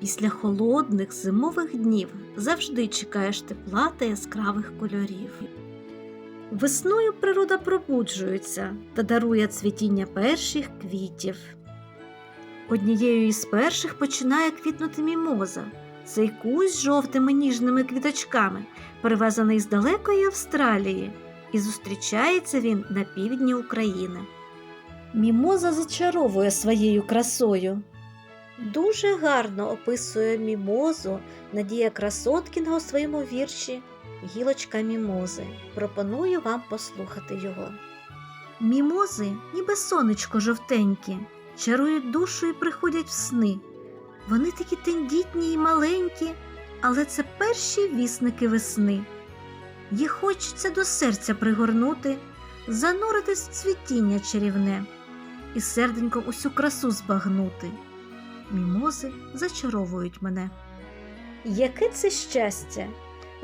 Після холодних зимових днів завжди чекаєш тепла та яскравих кольорів. Весною природа пробуджується та дарує цвітіння перших квітів. Однією із перших починає квітнути мімоза. Цей кусь з жовтими ніжними квіточками, привезений з далекої Австралії, і зустрічається він на півдні України. Мімоза зачаровує своєю красою. Дуже гарно описує мімозу Надія Красоткіна у своєму вірші Гілочка мімози. Пропоную вам послухати його. Мімози, ніби сонечко жовтенькі, чарують душу і приходять в сни. Вони такі тендітні і маленькі, але це перші вісники весни. Їх хочеться до серця пригорнути, зануритись в цвітіння чарівне і серденьком усю красу збагнути. Мімози зачаровують мене. Яке це щастя!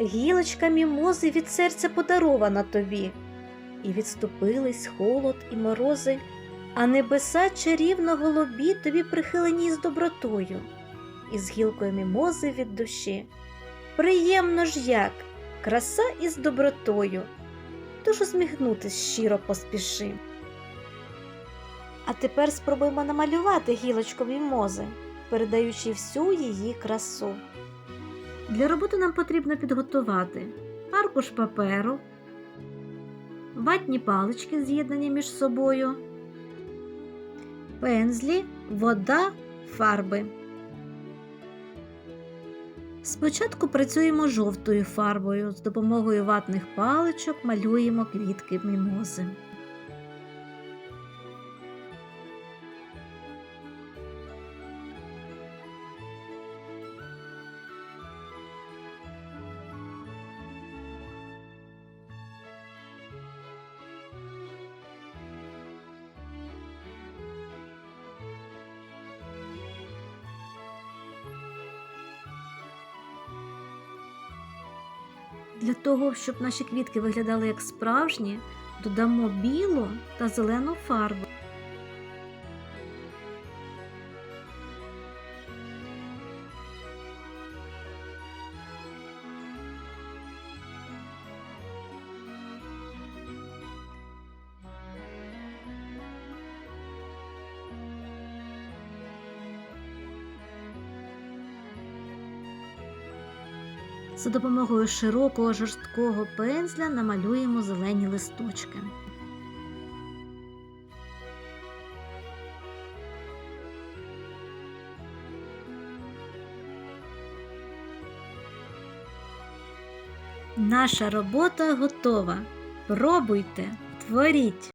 Гілочка мімози від серця подарована тобі, і відступились холод і морози, а небеса чарівно голубі тобі прихилені з добротою, і з гілкою мімози від душі. Приємно ж як, краса із добротою, тож усміхнутись щиро поспіши. А тепер спробуємо намалювати гілочку мімози, передаючи всю її красу. Для роботи нам потрібно підготувати аркуш паперу, ватні палички з'єднані між собою, пензлі, вода, фарби. Спочатку працюємо жовтою фарбою. З допомогою ватних паличок малюємо квітки мімози. Для того, щоб наші квітки виглядали як справжні, додамо білу та зелену фарбу. За допомогою широкого жорсткого пензля намалюємо зелені листочки. Наша робота готова. Пробуйте, творіть!